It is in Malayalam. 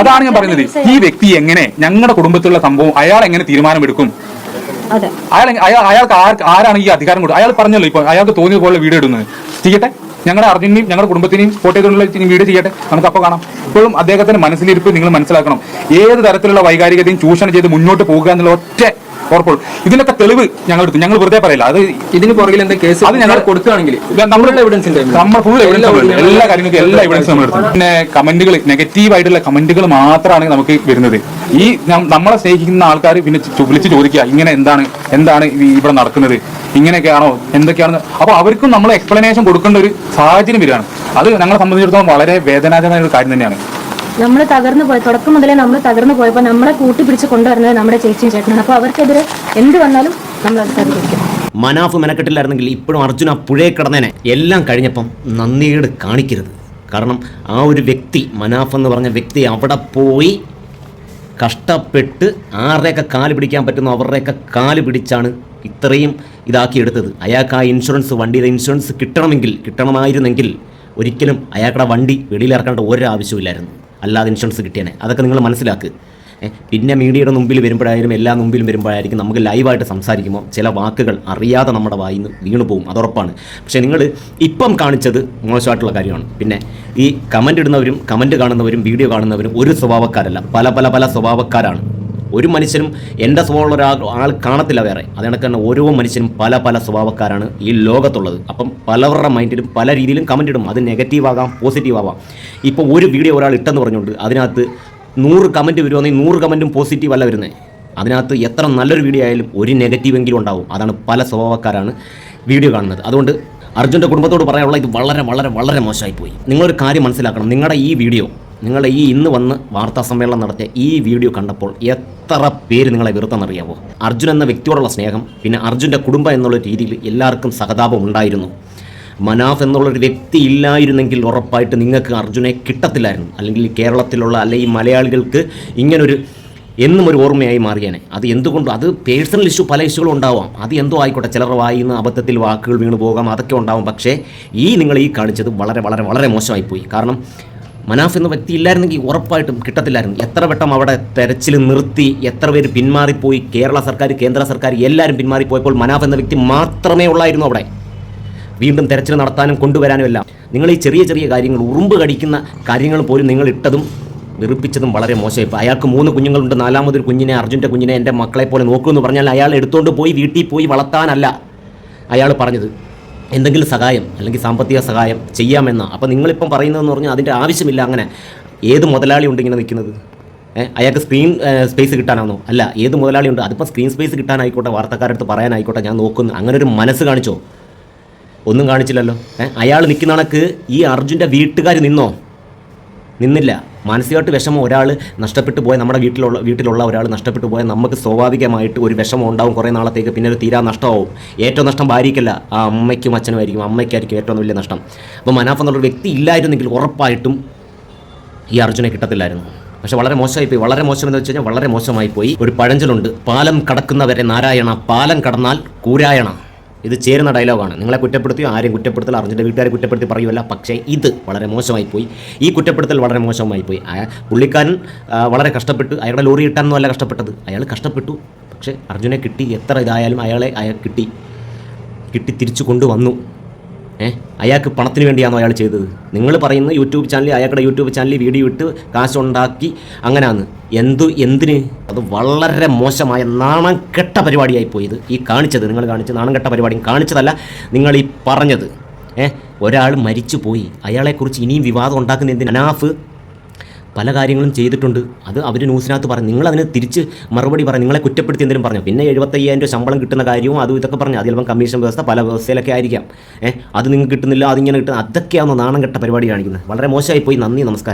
അതാണ് ഞാൻ പറയുന്നത് ഈ വ്യക്തി എങ്ങനെ ഞങ്ങളുടെ കുടുംബത്തിലുള്ള സംഭവം അയാൾ എങ്ങനെ തീരുമാനമെടുക്കും? അയാൾ അയാൾ അയാൾക്ക് ആർക്ക് ആരാണ് ഈ അധികാരം കൊടുത്തത് അയാൾ പറഞ്ഞല്ലോ ഇപ്പൊ അയാൾക്ക് തോന്നിയ പോലെ വീഡിയോ ഇടുന്നത്. ചെയ്യട്ടെ. ഞങ്ങളുടെ അർജുനെയും ഞങ്ങളുടെ കുടുംബത്തിനെയും കോട്ടയത്തിനുള്ള വീട് വീഡിയോ ചെയ്യട്ടെ. നമുക്ക് അപ്പോൾ കാണാം. ഇപ്പോഴും അദ്ദേഹത്തിന്റെ മനസ്സിലിരിപ്പ് നിങ്ങൾ മനസ്സിലാക്കണം. ഏത് തരത്തിലുള്ള വൈകാരികതയും ചൂഷണം ചെയ്ത് മുന്നോട്ട് പോകുക എന്നുള്ള ഒറ്റ ഉറപ്പുള്ളൂ ഇതിനൊക്കെ തെളിവ് ഞങ്ങൾ എടുത്തു. ഞങ്ങൾ വെറുതെ പറയില്ല. അത് ഇതിന് പുറകിൽ എന്താ കേസ് അത് ഞങ്ങൾ കൊടുക്കുകയാണെങ്കിൽ? നമ്മളുടെ എവിഡൻസ് നമ്മൾ ഫുൾ എവിഡൻസ് എല്ലാ കാര്യങ്ങൾക്കും എല്ലാ എവിഡൻസും നമ്മൾ എടുത്തു. പിന്നെ കമന്റുകൾ നെഗറ്റീവ് ആയിട്ടുള്ള കമന്റുകൾ മാത്രമാണ് നമുക്ക് വരുന്നത്. ഈ നമ്മളെ സ്നേഹിക്കുന്ന ആൾക്കാർ പിന്നെ വിളിച്ച് ചോദിക്കുക ഇങ്ങനെ എന്താണ് എന്താണ് ഇവിടെ നടക്കുന്നത്? ഇങ്ങനെയൊക്കെയാണോ? എന്തൊക്കെയാണെന്ന്? അപ്പൊ അവർക്കും നമ്മൾ എക്സ്പ്ലനേഷൻ കൊടുക്കേണ്ട ഒരു സാഹചര്യം വരികയാണ്. അത് ഞങ്ങളെ സംബന്ധിച്ചിടത്തോളം വളരെ വേദനാജനമായ ഒരു കാര്യം തന്നെയാണ്. നമ്മൾ തകർന്നു പോയ തുടക്കം മുതലേ നമ്മൾ തകർന്നു പോയപ്പോൾ നമ്മളെ കൂട്ടിപ്പിടിച്ച് കൊണ്ടുവരുന്നത് നമ്മുടെ ചേച്ചിയും ചേട്ടനാണ്. അപ്പോൾ അവർക്കെതിരെ എന്ത് വന്നാലും നമ്മൾ അത് പരിഹരിക്കും മനാഫ് മെനക്കെട്ടില്ലായിരുന്നെങ്കിൽ ഇപ്പോഴും അർജുന പുഴയെ കിടന്നേനെ. എല്ലാം കഴിഞ്ഞപ്പം നന്ദികേട് കാണിക്കരുത്. കാരണം ആ ഒരു വ്യക്തി മനാഫ് എന്ന് പറഞ്ഞ വ്യക്തി അവിടെ പോയി കഷ്ടപ്പെട്ട് ആരുടെയൊക്കെ കാൽ പിടിക്കാൻ പറ്റുന്നു അവരുടെയൊക്കെ കാൽ പിടിച്ചാണ് ഇത്രയും ഇതാക്കിയെടുത്തത്. അയാൾക്ക് ആ ഇൻഷുറൻസ് വണ്ടിയുടെ ഇൻഷുറൻസ് കിട്ടണമെങ്കിൽ കിട്ടണമായിരുന്നെങ്കിൽ ഒരിക്കലും അയാളുടെ വണ്ടി വെളിയിലിറക്കേണ്ട ഒരു ആവശ്യമില്ലായിരുന്നു അല്ലാതെ ഇൻഷുറൻസ് കിട്ടിയേനെ. അതൊക്കെ നിങ്ങൾ മനസ്സിലാക്കുക പിന്നെ മീഡിയയുടെ മുമ്പിൽ വരുമ്പോഴായാലും എല്ലാ മുമ്പിലും വരുമ്പോഴായിരിക്കും നമുക്ക് ലൈവായിട്ട് സംസാരിക്കുമ്പോൾ ചില വാക്കുകൾ അറിയാതെ നമ്മുടെ വായിൽ നിന്ന് വീണു പോകും. അതുറപ്പാണ്. പക്ഷേ നിങ്ങൾ ഇപ്പം കാണിച്ചത് മോശമായിട്ടുള്ള കാര്യമാണ്. പിന്നെ ഈ കമന്റ് ഇടുന്നവരും കമന്റ് കാണുന്നവരും വീഡിയോ കാണുന്നവരും ഒരു സ്വഭാവക്കാരല്ല. പല പല പല സ്വഭാവക്കാരാണ്. ഒരു മനുഷ്യനും എന്റെ സ്വഭാവമുള്ള ഒരാൾ ആൾ കാണത്തില്ല വേറെ. അത് തന്നെ ഓരോ മനുഷ്യനും പല പല സ്വഭാവക്കാരാണ് ഈ ലോകത്തുള്ളത്. അപ്പം പലവരുടെ മൈൻഡിലും പല രീതിയിലും കമന്റ് ഇടും. അത് നെഗറ്റീവ് ആകാം പോസിറ്റീവ് ആവാം. ഇപ്പോൾ ഒരു വീഡിയോ ഒരാൾ ഇട്ടെന്ന് പറഞ്ഞുകൊണ്ട് അതിനകത്ത് നൂറ് കമന്റ് വരുവാണെങ്കിൽ നൂറ് കമന്റും പോസിറ്റീവ് അല്ല വരുന്നത് അതിനകത്ത് എത്ര നല്ലൊരു വീഡിയോ ആയാലും ഒരു നെഗറ്റീവ് എങ്കിലും ഉണ്ടാവും. അതാണ് പല സ്വഭാവക്കാരാണ് വീഡിയോ കാണുന്നത്. അതുകൊണ്ട് അർജുന്റെ കുടുംബത്തോട് പറയാനുള്ള ഇത് വളരെ വളരെ വളരെ മോശമായി പോയി നിങ്ങളൊരു കാര്യം മനസ്സിലാക്കണം. നിങ്ങളുടെ ഈ വീഡിയോ നിങ്ങളുടെ ഈ ഇന്ന് വന്ന് വാർത്താ സമ്മേളനം നടത്തിയ ഈ വീഡിയോ കണ്ടപ്പോൾ എത്ര പേര് നിങ്ങളെ വെറുത്തെന്നറിയാവോ? അർജുൻ എന്ന വ്യക്തിയോടുള്ള സ്നേഹം പിന്നെ അർജുന്റെ കുടുംബം എന്നുള്ള രീതിയിൽ എല്ലാവർക്കും സഹതാപം ഉണ്ടായിരുന്നു. മനാഫ് എന്നുള്ളൊരു വ്യക്തി ഇല്ലായിരുന്നെങ്കിൽ ഉറപ്പായിട്ട് നിങ്ങൾക്ക് അർജുനെ കിട്ടത്തില്ലായിരുന്നു. അല്ലെങ്കിൽ കേരളത്തിലുള്ള അല്ലെങ്കിൽ മലയാളികൾക്ക് ഇങ്ങനൊരു എന്നും ഒരു ഓർമ്മയായി മാറിയാനെ. അത് എന്തുകൊണ്ട്? അത് പേഴ്സണൽ ഇഷ്യൂ പല ഇഷ്യൂകളും ഉണ്ടാവാം. അത് എന്തോ ആയിക്കോട്ടെ ചിലർ വായിന്ന് അബദ്ധത്തിൽ വാക്കുകൾ വീണ് പോകാം അതൊക്കെ ഉണ്ടാവും. പക്ഷേ ഈ നിങ്ങൾ ഈ കാണിച്ചത് വളരെ വളരെ വളരെ മോശമായിപ്പോയി. കാരണം മനാഫ് എന്ന വ്യക്തി ഇല്ലായിരുന്നെങ്കിൽ ഉറപ്പായിട്ടും കിട്ടത്തില്ലായിരുന്നു. എത്ര വട്ടം അവിടെ തെരച്ചിൽ നിർത്തി എത്ര പേര് പിന്മാറിപ്പോയി കേരള സർക്കാർ കേന്ദ്ര സർക്കാർ എല്ലാവരും പിന്മാറിപ്പോയപ്പോൾ മനാഫ് എന്ന വ്യക്തി മാത്രമേ ഉള്ളായിരുന്നു അവിടെ. വീണ്ടും തെരച്ചിൽ നടത്താനും കൊണ്ടുവരാനും എല്ലാം. നിങ്ങൾ ഈ ചെറിയ ചെറിയ കാര്യങ്ങൾ ഉറുമ്പ് കടിക്കുന്ന കാര്യങ്ങൾ പോലും നിങ്ങൾ ഇട്ടതും വെറുപ്പിച്ചതും വളരെ മോശമായി. ഇപ്പോൾ അയാൾക്ക് മൂന്ന് കുഞ്ഞുങ്ങളുണ്ട്. നാലാമതൊരു കുഞ്ഞിനെ അർജുന്റെ കുഞ്ഞിനെ എന്റെ മക്കളെ പോലെ നോക്കുമെന്ന് പറഞ്ഞാൽ അയാൾ എടുത്തുകൊണ്ട് പോയി വീട്ടിൽ പോയി വളർത്താനല്ല അയാൾ പറഞ്ഞത്. എന്തെങ്കിലും സഹായം അല്ലെങ്കിൽ സാമ്പത്തിക സഹായം ചെയ്യാമെന്ന. അപ്പോൾ നിങ്ങളിപ്പം പറയുന്നതെന്ന് പറഞ്ഞാൽ അതിന്റെ ആവശ്യമില്ല അങ്ങനെ. ഏത് മുതലാളി ഉണ്ട് ഇങ്ങനെ നിൽക്കുന്നത്? അയാൾക്ക് സ്ക്രീൻ സ്പേസ് കിട്ടാനാണോ? അല്ല ഏത് മുതലാളി ഉണ്ട്? അതിപ്പോൾ സ്ക്രീൻ സ്പേസ് കിട്ടാനായിക്കോട്ടെ വാർത്തക്കാരടുത്ത് പറയാനായിക്കോട്ടെ ഞാൻ നോക്കുന്നു. അങ്ങനെ ഒരു മനസ്സ് കാണിച്ചോ? ഒന്നും കാണിച്ചില്ലല്ലോ. അയാൾ നിൽക്കുന്ന കണക്ക് ഈ അർജുന്റെ വീട്ടുകാർ നിന്നോ? നിന്നില്ല. മാനസികമായിട്ട് വിഷമം ഒരാൾ നഷ്ടപ്പെട്ടു പോയ നമ്മുടെ വീട്ടിലുള്ള വീട്ടിലുള്ള ഒരാൾ നഷ്ടപ്പെട്ടു പോയാൽ നമുക്ക് സ്വാഭാവികമായിട്ട് ഒരു വിഷമം ഉണ്ടാവും കുറേ നാളത്തേക്ക്. പിന്നെ ഒരു തീരാ നഷ്ടമാവും. ഏറ്റവും നഷ്ടം ഭാര്യയ്ക്കല്ല ആ അമ്മയ്ക്കും അച്ഛനും ആയിരിക്കും അമ്മയ്ക്കായിരിക്കും ഏറ്റവും വലിയ നഷ്ടം. അപ്പോൾ മനാഫ് എന്നുള്ളൊരു വ്യക്തി ഇല്ലായിരുന്നെങ്കിൽ ഉറപ്പായിട്ടും ഈ അർജുനെ കിട്ടത്തില്ലായിരുന്നു. പക്ഷെ വളരെ മോശമായി പോയി. വളരെ മോശം എന്ന് വെച്ച് കഴിഞ്ഞാൽ വളരെ മോശമായി പോയി. ഒരു പഴഞ്ചലുണ്ട് പാലം കടക്കുന്നവരെ നാരായണ പാലം കടന്നാൽ കൂരായണ. ഇത് ചേരുന്ന ഡയലോഗാണ്. നിങ്ങളെ കുറ്റപ്പെടുത്തിയോ ആരെയും കുറ്റപ്പെടുത്തൽ അറിഞ്ഞിട്ട് വീട്ടുകാരെ കുറ്റപ്പെടുത്തി പറയുമല്ല പക്ഷേ ഇത് വളരെ മോശമായി പോയി. ഈ കുറ്റപ്പെടുത്തൽ വളരെ മോശമായി പോയി. പുള്ളിക്കാരൻ വളരെ കഷ്ടപ്പെട്ടു. അയാളുടെ ലോറി കിട്ടാനൊന്നും അല്ല കഷ്ടപ്പെട്ടത്. അയാൾ കഷ്ടപ്പെട്ടു. പക്ഷേ അർജുനെ കിട്ടി. എത്ര ഇതായാലും അയാളെ അയാൾ കിട്ടി. കിട്ടി തിരിച്ചു കൊണ്ടുവന്നു. ഏ? അയാൾക്ക് പണത്തിന് വേണ്ടിയാണോ അയാൾ ചെയ്തത്? നിങ്ങൾ പറയുന്ന യൂട്യൂബ് ചാനലിൽ അയാളുടെ യൂട്യൂബ് ചാനലിൽ വീഡിയോ ഇട്ട് കാശുണ്ടാക്കി അങ്ങനെയാണ് എന്തു എന്തിന്? അത് വളരെ മോശമായ നാണം കെട്ട പരിപാടിയായി പോയത്. ഈ കാണിച്ചത് നിങ്ങൾ കാണിച്ച നാണം കെട്ട പരിപാടി കാണിച്ചതല്ല നിങ്ങൾ ഈ പറഞ്ഞത്. ഏഹ് ഒരാൾ മരിച്ചു പോയി അയാളെക്കുറിച്ച് ഇനിയും വിവാദം ഉണ്ടാക്കുന്ന എന്തിനാഫ് പല കാര്യങ്ങളും ചെയ്തിട്ടുണ്ട്. അത് അവർ ന്യൂസിനകത്ത് പറഞ്ഞു. നിങ്ങൾ അതിന് തിരിച്ച് മറുപടി പറഞ്ഞു നിങ്ങളെ കുറ്റപ്പെടുത്തി എന്തെങ്കിലും പറഞ്ഞു. പിന്നെ എഴുപത്തയ്യായിരം രൂപ ശമ്പളം കിട്ടുന്ന കാര്യവും അതും ഇതൊക്കെ പറഞ്ഞു. അത് ചിലപ്പം കമ്മീഷൻ വ്യവസ്ഥ പല വ്യവസ്ഥയിലൊക്കെ ആയിരിക്കാം. ഏഹ് അത് നിങ്ങൾക്ക് കിട്ടുന്നില്ല അതിങ്ങനെ കിട്ടുന്ന അതൊക്കെയാണ് നാണം കെട്ട പരിപാടി കാണിക്കുന്നത്? വളരെ മോശമായി പോയി നന്ദി നമസ്കാരം.